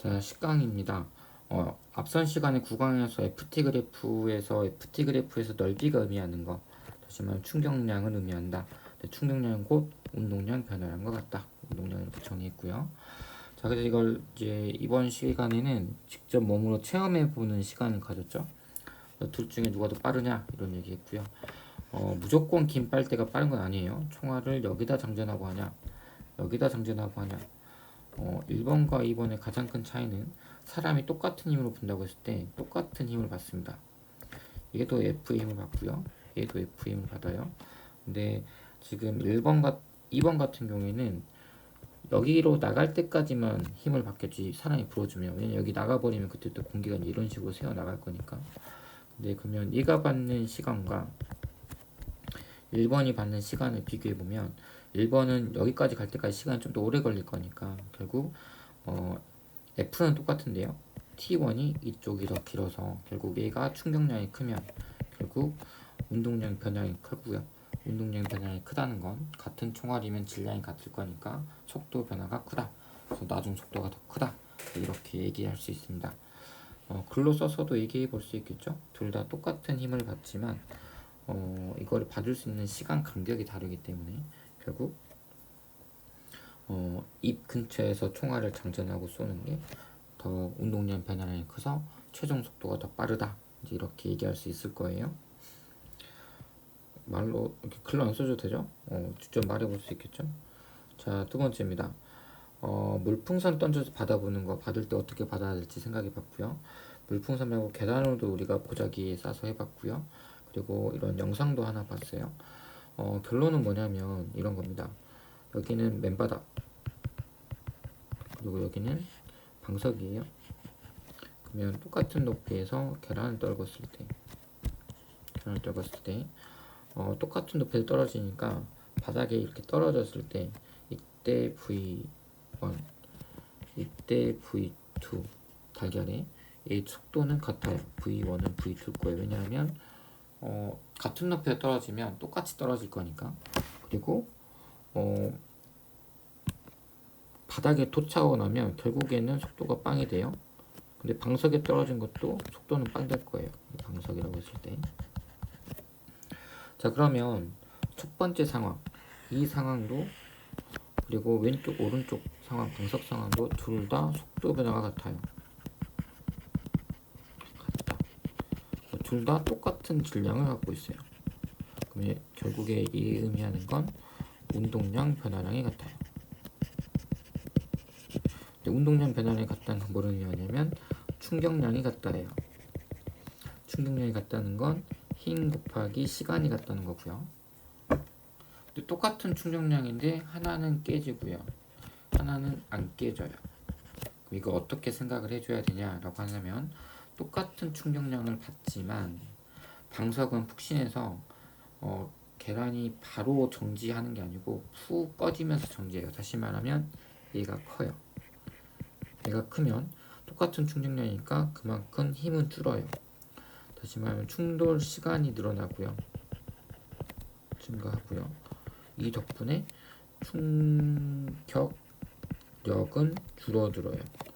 자, 10강입니다. 어, 앞선 시간에 9강에서 FT 그래프에서 FT 그래프에서 넓이가 의미하는 거, 다시 말하면 충격량을 의미한다. 네, 충격량은 곧 운동량 변화량 것 같다. 운동량 이렇게 정의했고요. 자, 그래서 이걸 이제 이번 시간에는 직접 몸으로 체험해 보는 시간을 가졌죠. 어, 둘 중에 누가 더 빠르냐 이런 얘기했고요. 어, 무조건 긴 빨대가 빠른 건 아니에요. 총알을 여기다 장전하고 하냐, 여기다 장전하고 하냐. 어, 1번과 2번의 가장 큰 차이는 사람이 똑같은 힘으로 분다고 했을 때 똑같은 힘을 받습니다. 얘도 F의 힘을 받고요. 얘도 F의 힘을 받아요. 근데 지금 1번과 2번 같은 경우에는 여기로 나갈 때까지만 힘을 받겠지 사람이 불어주면 왜냐면 여기 나가버리면 그때부터 공기가 이제 이런 식으로 새어 나갈 거니까 근데 그러면 얘가 받는 시간과 1번이 받는 시간을 비교해 보면 1번은 여기까지 갈 때까지 시간이 좀 더 오래 걸릴 거니까 결국 어, F는 똑같은데요. T1이 이쪽이 더 길어서 결국 얘가 충격량이 크면 결국 운동량 변량이 크고요. 운동량 변량이 크다는 건 같은 총알이면 질량이 같을 거니까 속도 변화가 크다. 그래서 나중 속도가 더 크다. 이렇게 얘기할 수 있습니다. 어, 글로 써서도 얘기해 볼 수 있겠죠. 둘 다 똑같은 힘을 받지만 어, 이거를 받을 수 있는 시간 간격이 다르기 때문에 결국 어, 입 근처에서 총알을 장전하고 쏘는 게 더 운동량 변화량이 커서 최종 속도가 더 빠르다. 이렇게 얘기할 수 있을 거예요. 말로 이렇게 글로 안 써줘도 되죠? 어, 직접 말해볼 수 있겠죠? 자, 두 번째입니다. 어, 물풍선 던져서 받아보는 거 받을 때 어떻게 받아야 될지 생각해 봤고요. 물풍선 말고 계단으로도 우리가 보자기에 싸서 해봤고요. 그리고 이런 영상도 하나 봤어요. 어, 결론은 뭐냐면 이런 겁니다. 여기는 맨바닥 그리고 여기는 방석이에요. 그러면 똑같은 높이에서 계란을 떨궜을 때 계란을 떨궜을 때 어, 똑같은 높이에 떨어지니까 바닥에 이렇게 떨어졌을 때 이때 V1 이때 V2 달걀의 이 속도는 같아요. V1은 V2일 거예요. 왜냐하면 어, 같은 높이에 떨어지면 똑같이 떨어질 거니까 그리고 어, 바닥에 도착하고 나면 결국에는 속도가 빵이 돼요. 근데 방석에 떨어진 것도 속도는 빵 될 거예요. 방석이라고 했을 때. 자 그러면 첫 번째 상황 이 상황도 그리고 왼쪽 오른쪽 상황 방석 상황도 둘 다 속도 변화가 같아요. 같다. 둘 다 똑같은 질량을 갖고 있어요. 그러면 결국에 이 의미하는 건 운동량 변화량이 같아요. 운동량 변화량이 같다는 건 뭐를 의미하냐면 충격량이 같다예요. 충격량이 같다는 건 힘 곱하기 시간이 같다는 거고요. 똑같은 충격량인데 하나는 깨지고요. 하나는 안 깨져요. 그럼 이거 어떻게 생각을 해줘야 되냐라고 하냐면 똑같은 충격량을 받지만 방석은 푹신해서 어, 계란이 바로 정지하는 게 아니고 푹 꺼지면서 정지해요. 다시 말하면 얘가 커요. 얘가 크면 똑같은 충격량이니까 그만큼 힘은 줄어요. 다시 말하면 충돌 시간이 늘어나고요. 증가하고요. 이 덕분에 충격력은 줄어들어요.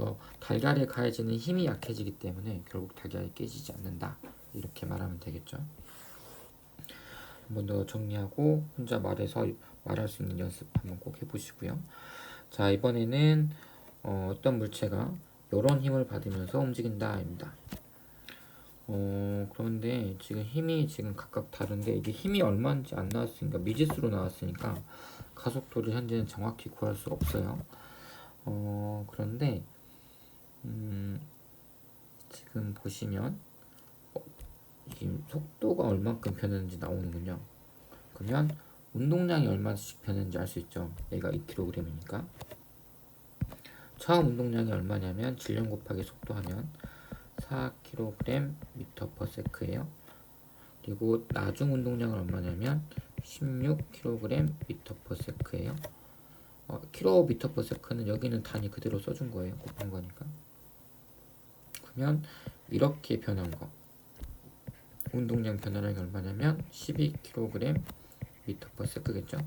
그래서 달걀에 가해지는 힘이 약해지기 때문에 결국 달걀이 깨지지 않는다. 이렇게 말하면 되겠죠. 한번 더 정리하고 혼자 말해서 말할 수 있는 연습 한번 꼭 해보시고요. 자 이번에는 어, 어떤 물체가 이런 힘을 받으면서 움직인다입니다. 어, 그런데 지금 힘이 지금 각각 다른데 이게 힘이 얼마인지 안 나왔으니까 미지수로 나왔으니까 가속도를 현재는 정확히 구할 수 없어요. 어, 그런데 음, 지금 보시면 어, 지금 속도가 얼만큼 변했는지 나오는군요. 그러면 운동량이 얼마씩 변했는지 알 수 있죠. 얘가 2kg이니까. 처음 운동량이 얼마냐면 질량 곱하기 속도 하면 4kg m/s예요. 그리고 나중 운동량은 얼마냐면 16kg m/s예요. 어, km/s는 여기는 단위 그대로 써준 거예요. 곱한 거니까. 그러면 이렇게 변한 거. 운동량 변화량이 얼마냐면 12kg m/s겠죠.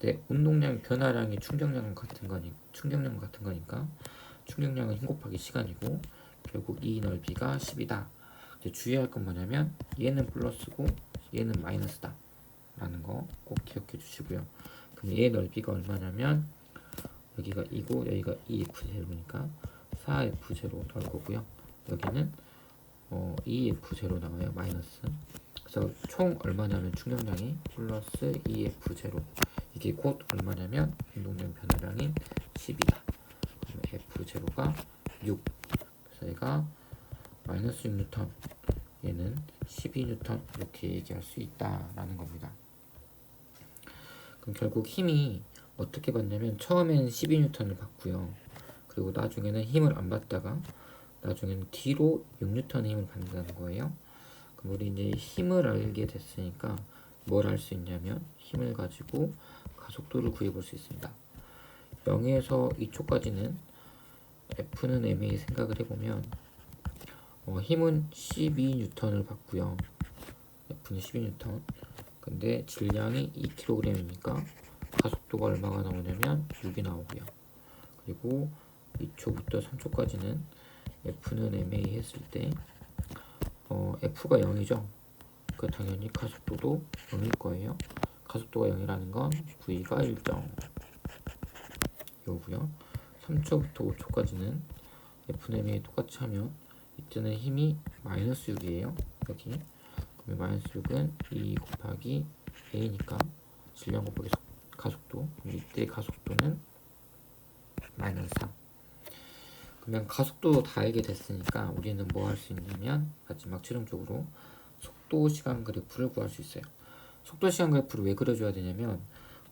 네, 운동량 변화량이 충격량 같은 거니 충격량 같은 거니까 충격량은 힘 곱하기 시간이고 결국 이 넓이가 10이다. 이제 주의할 건 뭐냐면 얘는 플러스고 얘는 마이너스다. 라는 거 꼭 기억해 주시고요. 그럼 얘 넓이가 얼마냐면 여기가 2고 여기가 2F0니까 4F0 나올 거고요. 여기는 어, 2F0 나와요. 마이너스. 그래서 총 얼마냐면 충격량이 플러스 2F0 이게 곧 얼마냐면 운동량 변화량인 10이다. 그러면 F0가 6 그래서 얘가 마이너스 6뉴턴 얘는 12뉴턴 이렇게 얘기할 수 있다라는 겁니다. 그럼 결국 힘이 어떻게 받냐면 처음에는 12뉴턴을 받고요. 그리고 나중에는 힘을 안 받다가 나중에는 뒤로 6뉴턴의 힘을 받는다는 거예요. 그럼 우리 이제 힘을 알게 됐으니까 뭘 할 수 있냐면 힘을 가지고 가속도를 구해볼 수 있습니다. 0에서 2초까지는 F는 MA 생각을 해보면 어, 힘은 12N을 받고요. F는 12N. 근데 질량이 2kg이니까 가속도가 얼마가 나오냐면 6이 나오고요. 그리고 2초부터 3초까지는 F는 MA 했을 때 어, F가 0이죠. 그 당연히 가속도도 0일 거예요. 가속도가 0이라는 건 V가 일정 이거고요. 3초부터 5초까지는 F는 MA 똑같이 하면 이때는 힘이 마이너스 6이에요. 여기 그러면 마이너스 6은 2 곱하기 A니까 질량 곱하기 속, 가속도 이때 가속도는 마이너스 3 그러면 가속도 다 알게 됐으니까 우리는 뭐 할 수 있냐면 마지막 최종적으로 속도 시간 그래프를 구할 수 있어요. 속도 시간 그래프를 왜 그려줘야 되냐면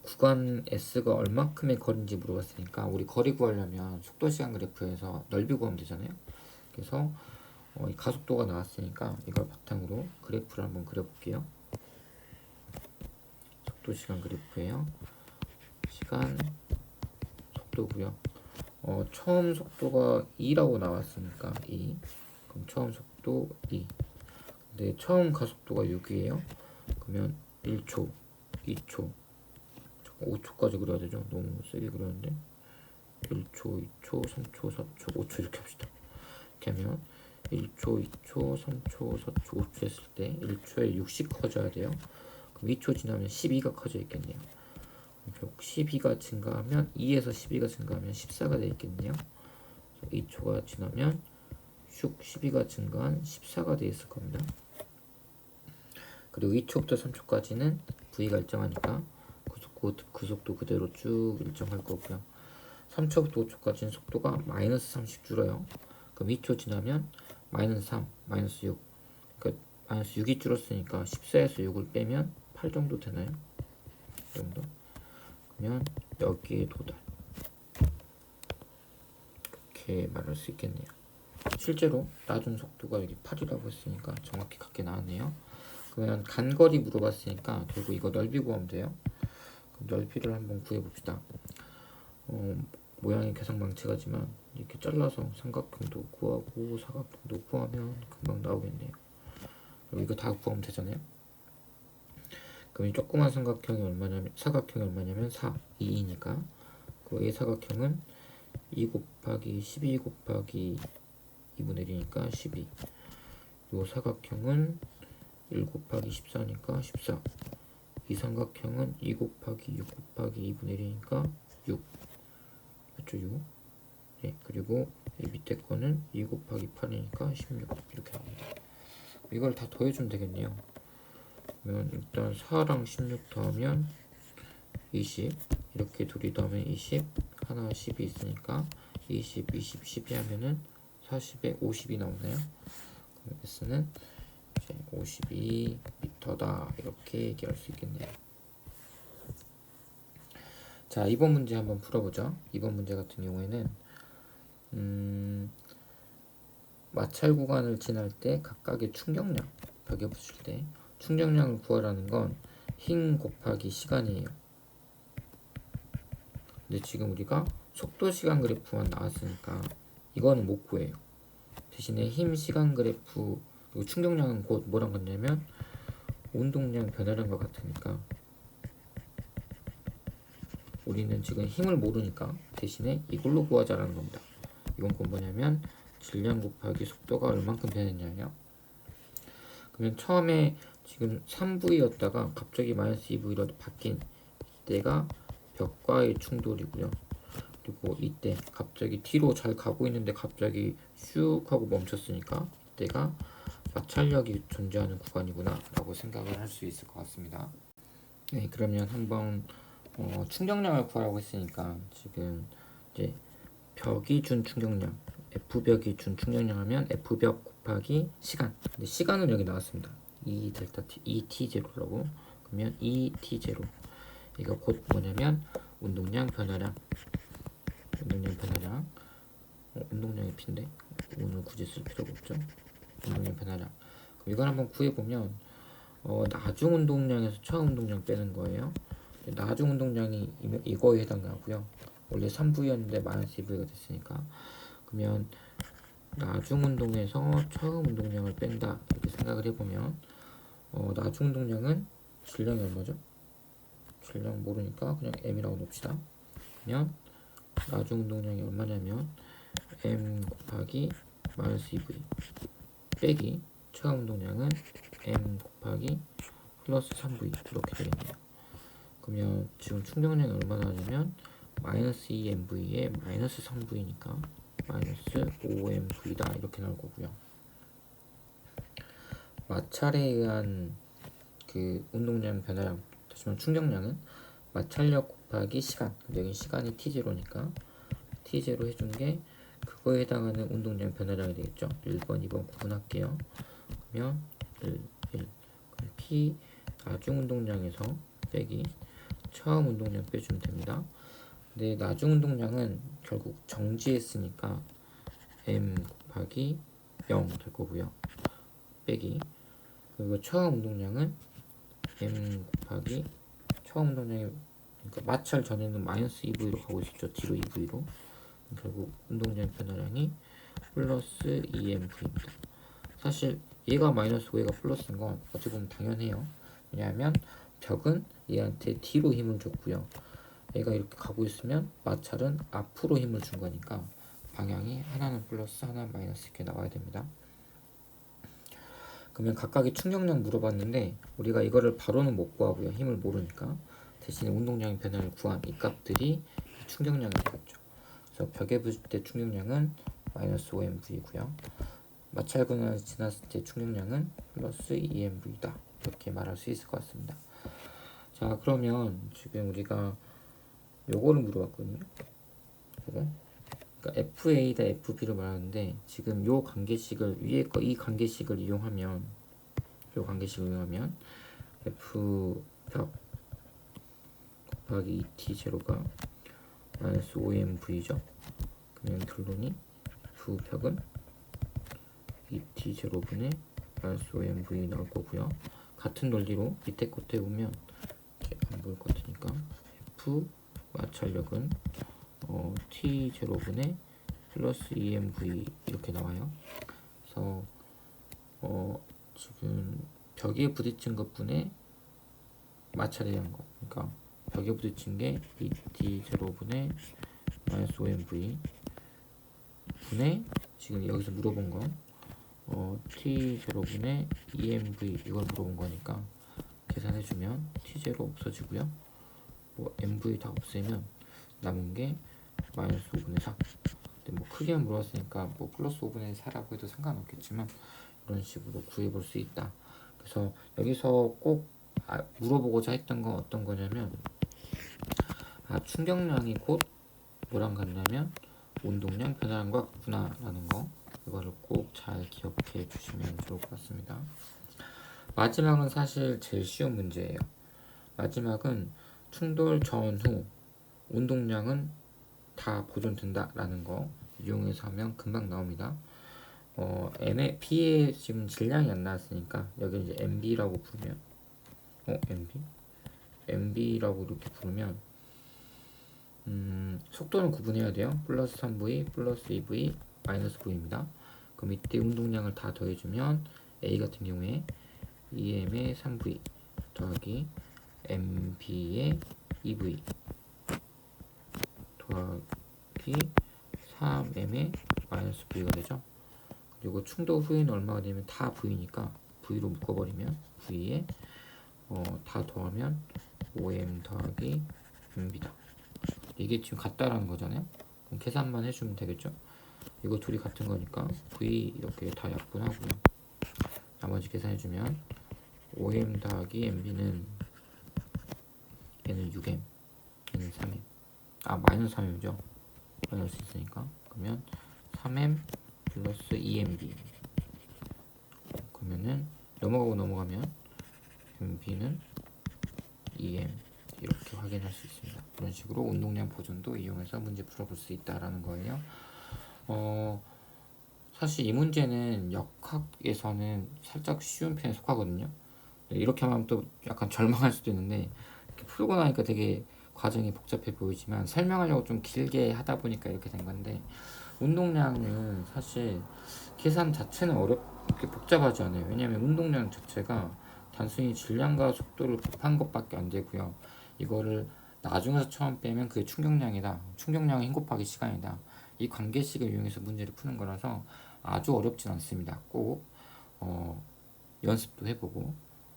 구간 S가 얼마큼의 거리인지 물어봤으니까 우리 거리 구하려면 속도 시간 그래프에서 넓이 구하면 되잖아요. 그래서 어, 이 가속도가 나왔으니까 이걸 바탕으로 그래프를 한번 그려볼게요. 속도 시간 그래프예요. 시간 속도고요. 어, 처음 속도가 2라고 나왔으니까 2. 그럼 처음 속도 2. 근데 처음 가속도가 6이에요. 그러면 1초, 2초, 5초까지 그려야 되죠. 너무 세게 그렸는데 1초, 2초, 3초, 4초, 5초 이렇게 합시다. 이렇게 하면 1초, 2초, 3초, 4초, 5초 했을 때 1초에 60 커져야 돼요. 그럼 2초 지나면 12가 커져 있겠네요. 결국 12가 증가하면 2에서 12가 증가하면 14가 되어 있겠네요. 2초가 지나면 슉 12가 증가한 14가 되어 있을 겁니다. 그리고 2초부터 3초까지는 V가 일정하니까 그, 속, 그 속도 그대로 쭉 일정할 거고요. 3초부터 5초까지는 속도가 마이너스 30 줄어요. 그럼 2초 지나면 마이너스 3, 마이너스 6. 그러니까 마이너스 6이 줄었으니까 14에서 6을 빼면 8 정도 되나요? 이 정도? 그러면 여기에 도달. 이렇게 말할 수 있겠네요. 실제로 나중 속도가 여기 8이라고 했으니까 정확히 같게 나왔네요. 그러면 간거리 물어봤으니까 결국 이거 넓이 구하면 돼요. 넓이를 한번 구해봅시다. 어, 모양이 계산 방치가지만 이렇게 잘라서 삼각형도 구하고 사각형도 구하면 금방 나오겠네요. 이거 다 구하면 되잖아요. 그럼 이 조그만 삼각형이 얼마냐면 사각형이 얼마냐면 4, 2이니까 그 A 사각형은 2 곱하기 12 곱하기 2분의 1이니까 12. 요 사각형은 1 곱하기 14니까 14. 이 삼각형은 2 곱하기 6 곱하기 2분의 1이니까 6. 맞죠? 6. 네, 그리고 이 밑에 거는 2 곱하기 8이니까 16. 이렇게 나옵니다. 이걸 다 더해주면 되겠네요. 그러면 일단 4랑 16 더하면 20. 이렇게 둘이 더하면 20. 하나 10이 있으니까 20, 20, 12 하면은 40에 50이 나오네요. 그럼 S는 이제 52m다 이렇게 얘기할 수 있겠네요. 자, 이번 문제 한번 풀어보죠. 이번 문제 같은 경우에는 음, 마찰 구간을 지날 때 각각의 충격량 벽에 붙일 때 충격량을 구하라는 건 힘 곱하기 시간이에요. 근데 지금 우리가 속도 시간 그래프만 나왔으니까 이거는 못 구해요. 대신에 힘 시간 그래프 그리고 충격량은 곧 뭐랑 같냐면 운동량 변화량과 같으니까 우리는 지금 힘을 모르니까 대신에 이걸로 구하자라는 겁니다. 이건 꼭 뭐냐면 질량 곱하기 속도가 얼만큼 변했냐예요. 그러면 처음에 지금 3V였다가 갑자기 마이너스 2V로 바뀐 이때가 벽과의 충돌이고요. 그리고 이때 갑자기 뒤로 잘 가고 있는데 갑자기 슉 하고 멈췄으니까 이때가 마찰력이 존재하는 구간이구나 라고 생각을 할 수 있을 것 같습니다. 네, 그러면 한번 어, 충격량을 구하라고 했으니까 지금 이제 벽이 준 충격량 F벽이 준 충격량 하면 F벽 곱하기 시간 근데 시간은 여기 나왔습니다 2 델타 T 2T 제로라고 그러면 2T 제로. 이거 곧 뭐냐면 운동량 변화량. 운동량 변화량. 어, 운동량이 P인데 오늘 굳이 쓸 필요가 없죠. 운동량 변화량. 그럼 이걸 한번 구해보면 어, 나중 운동량에서 처음 운동량 빼는 거예요. 나중 운동량이 이- 이거에 해당하고요. 원래 3V였는데 마이너스 2V가 됐으니까. 그러면 나중 운동에서 처음 운동량을 뺀다. 이렇게 생각을 해보면 어, 나중 운동량은 질량이 얼마죠? 질량 모르니까 그냥 m이라고 놓읍시다 그러면 나중 운동량이 얼마냐면 m 곱하기 마이너스 2v 빼기 처음 운동량은 m 곱하기 플러스 3v 이렇게 되겠네요 그러면 지금 충격량이 얼마나 하냐면 마이너스 2mv에 마이너스 3v니까 마이너스 5mv다 이렇게 나올 거고요. 마찰에 의한 그 운동량 변화량 다시 말해 충격량은 마찰력 곱하기 시간. 여기 시간이 t0니까 t0 해준 게 그거에 해당하는 운동량 변화량이 되겠죠. 1번 2번 구분할게요. 그러면 1, 1 그럼 p 나중 운동량에서 빼기. 처음 운동량 빼주면 됩니다. 근데 나중 운동량은 결국 정지했으니까 m 곱하기 0 될 거고요. 빼기 그리고 처음 운동량은 m 곱하기 처음 운동량이 그러니까 마찰 전에는 마이너스 2v로 가고 있었죠. 뒤로 2v로 결국 운동량 변화량이 플러스 2mv입니다. 사실 얘가 마이너스 5얘가 플러스인 건 어찌 보면 당연해요. 왜냐하면 벽은 얘한테 뒤로 힘을 줬고요. 얘가 이렇게 가고 있으면 마찰은 앞으로 힘을 준 거니까 방향이 하나는 플러스 하나는 마이너스 이렇게 나와야 됩니다. 그러면 각각의 충격량 물어봤는데 우리가 이거를 바로는 못 구하고요. 힘을 모르니까 대신에 운동량의 변화를 구한 이 값들이 이 충격량이 되겠죠. 그래서 벽에 부딪힐 때 충격량은 마이너스 5mv고요. 마찰근을 지났을 때 충격량은 플러스 2mv다. 이렇게 말할 수 있을 것 같습니다. 자 그러면 지금 우리가 요거를 물어봤거든요. 이거. 그러니까 FA다 FB를 말하는데 지금 요 관계식을 위에 거 이 관계식을 이용하면 요 관계식을 이용하면 F벽 곱하기 2T 제로가 마이너스 5MV죠. 그러면 결론이 F벽은 2T 제로분의 마이너스 5MV 나올 거고요. 같은 논리로 밑에 끝에 보면 안 보일 것 같으니까 F 마찰력은 어, t 제로분의 플러스 2mv 이렇게 나와요. 그래서 어, 지금 벽에 부딪힌 것분의 마찰에 의한 거. 그러니까 벽에 부딪힌 게 2t 제로분의 마이너스 5mv 분의 지금 여기서 물어본 거 어, t 제로분의 2mv 이걸 물어본 거니까 계산해주면 t 제로 없어지고요. 뭐 mv 다 없애면 남은 게 마이너스 5분의 4 근데 뭐 크게 물어봤으니까 뭐 플러스 5분의 4라고 해도 상관없겠지만 이런 식으로 구해볼 수 있다. 그래서 여기서 꼭 아, 물어보고자 했던 건 어떤 거냐면 아 충격량이 곧 뭐랑 같냐면 운동량 변화량과 같구나라는 거. 이거를 꼭 잘 기억해 주시면 좋을 것 같습니다. 마지막은 사실 제일 쉬운 문제예요. 마지막은 충돌 전후 운동량은 다 보존된다라는 거 이용해서 하면 금방 나옵니다. 어, M의 P의 지금 질량이 안 나왔으니까 여기 이제 MB라고 부르면 어 MB MB라고 이렇게 부르면 음, 속도는 구분해야 돼요. 플러스 3V 플러스 2V 마이너스 V입니다. 그럼 이때 운동량을 다 더해주면 A 같은 경우에 EM의 3V 더하기 MB의 2V 더하기 3m의 마이너스 v가 되죠. 그리고 충돌 후에는 얼마가 되면 다 v니까 v로 묶어버리면 v에 어, 다 더하면 5m 더하기 mb다. 이게 지금 같다라는 거잖아요. 그럼 계산만 해주면 되겠죠. 이거 둘이 같은 거니까 v 이렇게 다 약분하고요. 나머지 계산해주면 5m 더하기 mb는 얘는 6m, 얘는 3m. 아 마이너스 3m죠. 마이너스 있으니까 그러면 3m 플러스 2mb. 그러면은 넘어가고 넘어가면 mb는 2m 이렇게 확인할 수 있습니다. 이런 식으로 운동량 보존도 이용해서 문제 풀어볼 수 있다라는 거예요. 어, 사실 이 문제는 역학에서는 살짝 쉬운 편에 속하거든요. 네, 이렇게 하면 또 약간 절망할 수도 있는데 풀고 나니까 되게 과정이 복잡해 보이지만 설명하려고 좀 길게 하다 보니까 이렇게 된 건데 운동량은 사실 계산 자체는 어렵게 복잡하지 않아요. 왜냐하면 운동량 자체가 단순히 질량과 속도를 곱한 것밖에 안 되고요. 이거를 나중에서 처음 빼면 그게 충격량이다. 충격량은 힘 곱하기 시간이다. 이 관계식을 이용해서 문제를 푸는 거라서 아주 어렵진 않습니다. 꼭 어, 연습도 해보고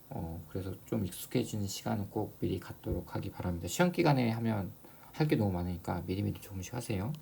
어, 그래서 좀 익숙해지는 시간은 꼭 미리 갖도록 하기 바랍니다. 시험 기간에 하면 할 게 너무 많으니까 미리미리 조금씩 하세요.